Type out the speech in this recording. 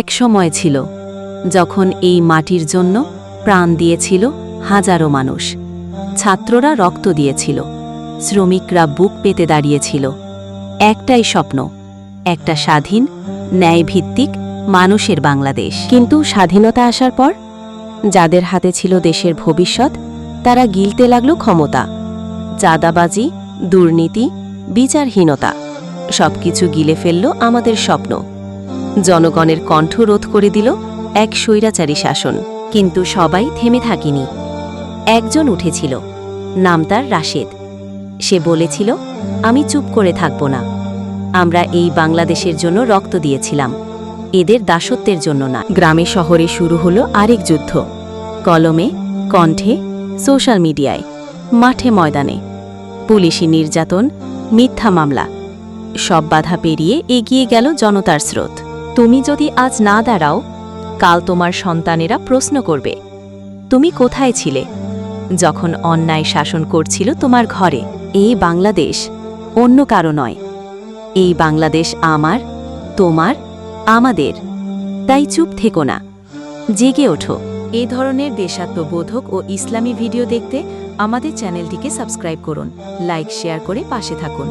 এক সময় ছিল, যখন এই মাটির জন্য প্রাণ দিয়েছিল হাজারো মানুষ। ছাত্ররা রক্ত দিয়েছিল, শ্রমিকরা বুক পেতে দাঁড়িয়েছিল। একটাই স্বপ্ন, একটা স্বাধীন, ন্যায়ভিত্তিক, মানুষের বাংলাদেশ। কিন্তু স্বাধীনতা আসার পর, যাদের হাতে ছিল দেশের ভবিষ্যৎ, তারা গিলতে লাগল ক্ষমতা। চাঁদাবাজি, দুর্নীতি, বিচারহীনতা, সবকিছু গিলে ফেলল আমাদের স্বপ্ন। জনগণের কণ্ঠ রোধ করে দিল এক স্বৈরাচারী শাসন। কিন্তু সবাই থেমে থাকিনি। একজন উঠেছিল, নাম তার রাশেদ। সে বলেছিল, আমি চুপ করে থাকব না। আমরা এই বাংলাদেশের জন্য রক্ত দিয়েছিলাম। এদের দাসত্বের জন্য না। গ্রামে শহরে শুরু হলো আরেক যুদ্ধ। কলমে, কণ্ঠে, সোশ্যাল মিডিয়ায়, মাঠে ময়দানে। পুলিশি নির্যাতন, মিথ্যা মামলা। সব বাধা পেরিয়ে এগিয়ে গেল জনতার স্রোত। তুমি যদি আজ না দাঁড়াও, কাল তোমার সন্তানেরা প্রশ্ন করবে, তুমি কোথায় ছিলে? যখন অন্যায় শাসন করছিল তোমার ঘরে এই বাংলাদেশ, অন্য কারও নয়। এই বাংলাদেশ আমার, তোমার, আমাদের। তাই চুপ থেকো না, জেগে ওঠো। এই ধরনের দেশাত্মবোধক ও ইসলামী ভিডিও দেখতে আমাদের চ্যানেলটিকে সাবস্ক্রাইব করুন, লাইক, শেয়ার করে পাশে থাকুন।